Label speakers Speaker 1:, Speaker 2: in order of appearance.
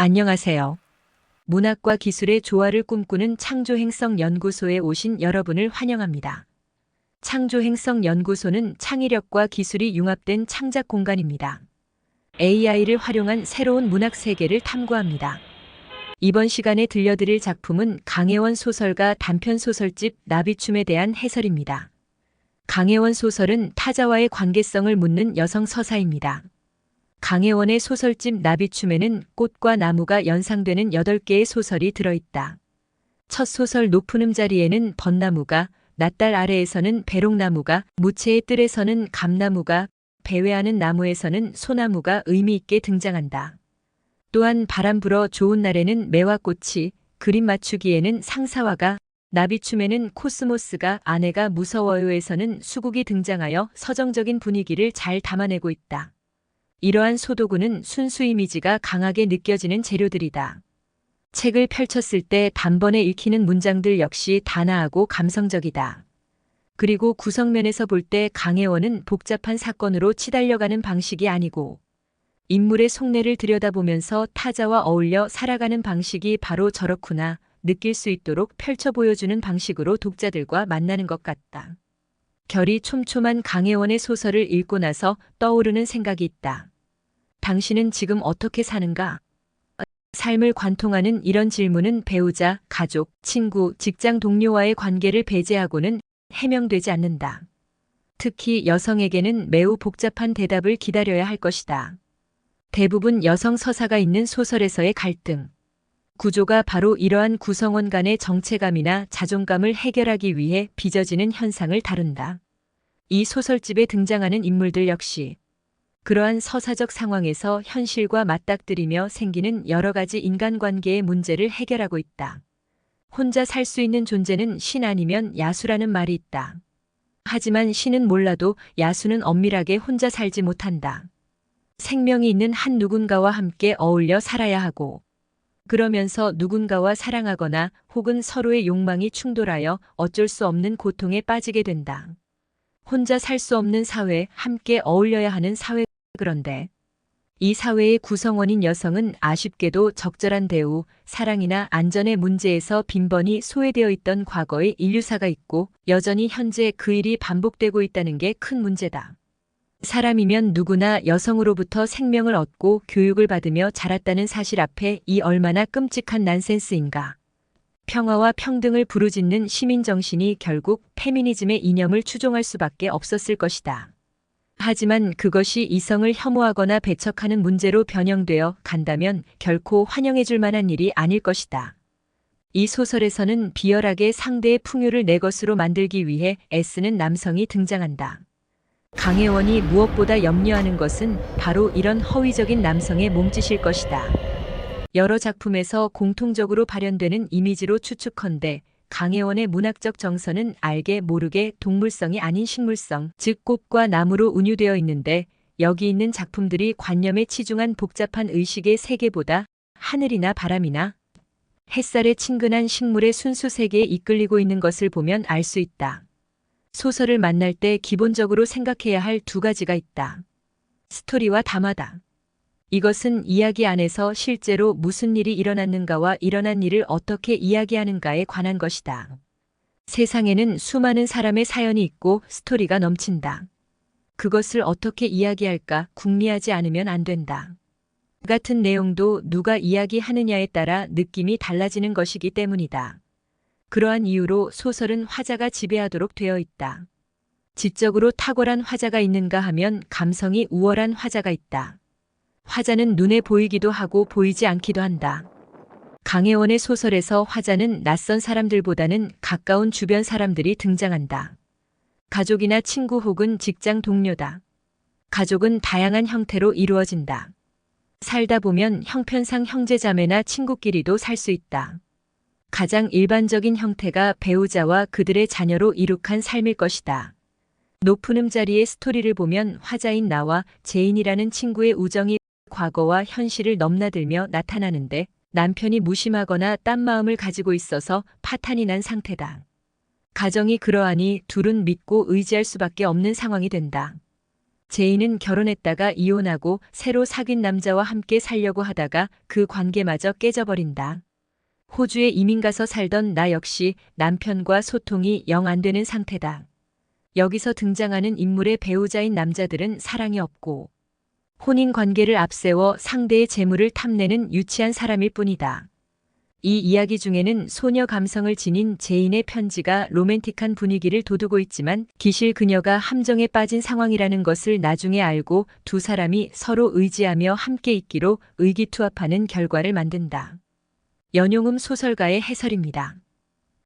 Speaker 1: 안녕하세요. 문학과 기술의 조화를 꿈꾸는 창조행성 연구소에 오신 여러분을 환영합니다. 창조행성 연구소는 창의력과 기술이 융합된 창작 공간입니다. AI를 활용한 새로운 문학 세계를 탐구합니다. 이번 시간에 들려드릴 작품은 강혜원 소설가 단편 소설집 나비춤에 대한 해설입니다. 강혜원 소설은 타자와의 관계성을 묻는 여성 서사입니다. 강혜원의 소설집 나비춤에는 꽃과 나무가 연상되는 8개의 소설이 들어있다. 첫 소설 높은 음자리에는 벚나무가, 낫달 아래에서는 배롱나무가, 무채의 뜰에서는 감나무가, 배회하는 나무에서는 소나무가 의미있게 등장한다. 또한 바람 불어 좋은 날에는 매화꽃이, 그림 맞추기에는 상사화가, 나비춤에는 코스모스가 아내가 무서워요에서는 수국이 등장하여 서정적인 분위기를 잘 담아내고 있다. 이러한 소도구는 순수 이미지가 강하게 느껴지는 재료들이다. 책을 펼쳤을 때 단번에 읽히는 문장들 역시 단아하고 감성적이다. 그리고 구성면에서 볼 때 강혜원은 복잡한 사건으로 치달려가는 방식이 아니고 인물의 속내를 들여다보면서 타자와 어울려 살아가는 방식이 바로 저렇구나 느낄 수 있도록 펼쳐 보여주는 방식으로 독자들과 만나는 것 같다. 결이 촘촘한 강혜원의 소설을 읽고 나서 떠오르는 생각이 있다. 당신은 지금 어떻게 사는가? 삶을 관통하는 이런 질문은 배우자, 가족, 친구, 직장 동료와의 관계를 배제하고는 해명되지 않는다. 특히 여성에게는 매우 복잡한 대답을 기다려야 할 것이다. 대부분 여성 서사가 있는 소설에서의 갈등. 구조가 바로 이러한 구성원 간의 정체감이나 자존감을 해결하기 위해 빚어지는 현상을 다룬다. 이 소설집에 등장하는 인물들 역시 그러한 서사적 상황에서 현실과 맞닥뜨리며 생기는 여러 가지 인간관계의 문제를 해결하고 있다. 혼자 살 수 있는 존재는 신 아니면 야수라는 말이 있다. 하지만 신은 몰라도 야수는 엄밀하게 혼자 살지 못한다. 생명이 있는 한 누군가와 함께 어울려 살아야 하고, 그러면서 누군가와 사랑하거나 혹은 서로의 욕망이 충돌하여 어쩔 수 없는 고통에 빠지게 된다. 혼자 살 수 없는 사회, 함께 어울려야 하는 사회 그런데 이 사회의 구성원인 여성은 아쉽게도 적절한 대우, 사랑이나 안전의 문제에서 빈번히 소외되어 있던 과거의 인류사가 있고 여전히 현재 그 일이 반복되고 있다는 게 큰 문제다. 사람이면 누구나 여성으로부터 생명을 얻고 교육을 받으며 자랐다는 사실 앞에 이 얼마나 끔찍한 난센스인가. 평화와 평등을 부르짖는 시민정신이 결국 페미니즘의 이념을 추종할 수밖에 없었을 것이다. 하지만 그것이 이성을 혐오하거나 배척하는 문제로 변형되어 간다면 결코 환영해줄 만한 일이 아닐 것이다. 이 소설에서는 비열하게 상대의 풍요를 내 것으로 만들기 위해 애쓰는 남성이 등장한다. 강혜원이 무엇보다 염려하는 것은 바로 이런 허위적인 남성의 몸짓일 것이다. 여러 작품에서 공통적으로 발현되는 이미지로 추측컨대 강혜원의 문학적 정서는 알게 모르게 동물성이 아닌 식물성, 즉 꽃과 나무로 운유되어 있는데 여기 있는 작품들이 관념에 치중한 복잡한 의식의 세계보다 하늘이나 바람이나 햇살에 친근한 식물의 순수 세계에 이끌리고 있는 것을 보면 알 수 있다. 소설을 만날 때 기본적으로 생각해야 할 두 가지가 있다. 스토리와 담화다. 이것은 이야기 안에서 실제로 무슨 일이 일어났는가와 일어난 일을 어떻게 이야기하는가에 관한 것이다. 세상에는 수많은 사람의 사연이 있고 스토리가 넘친다. 그것을 어떻게 이야기할까 궁리하지 않으면 안 된다. 같은 내용도 누가 이야기하느냐에 따라 느낌이 달라지는 것이기 때문이다. 그러한 이유로 소설은 화자가 지배하도록 되어 있다. 지적으로 탁월한 화자가 있는가 하면 감성이 우월한 화자가 있다. 화자는 눈에 보이기도 하고 보이지 않기도 한다. 강혜원의 소설에서 화자는 낯선 사람들보다는 가까운 주변 사람들이 등장한다. 가족이나 친구 혹은 직장 동료다. 가족은 다양한 형태로 이루어진다. 살다 보면 형편상 형제자매나 친구끼리도 살 수 있다. 가장 일반적인 형태가 배우자와 그들의 자녀로 이룩한 삶일 것이다. 높은 음자리의 스토리를 보면 화자인 나와 제인이라는 친구의 우정이 과거와 현실을 넘나들며 나타나는데 남편이 무심하거나 딴 마음을 가지고 있어서 파탄이 난 상태다. 가정이 그러하니 둘은 믿고 의지할 수밖에 없는 상황이 된다. 제인은 결혼했다가 이혼하고 새로 사귄 남자와 함께 살려고 하다가 그 관계마저 깨져버린다. 호주에 이민 가서 살던 나 역시 남편과 소통이 영 안 되는 상태다. 여기서 등장하는 인물의 배우자인 남자들은 사랑이 없고 혼인 관계를 앞세워 상대의 재물을 탐내는 유치한 사람일 뿐이다. 이 이야기 중에는 소녀 감성을 지닌 제인의 편지가 로맨틱한 분위기를 돋우고 있지만 기실 그녀가 함정에 빠진 상황이라는 것을 나중에 알고 두 사람이 서로 의지하며 함께 있기로 의기투합하는 결과를 만든다. 연용음 소설가의 해설입니다.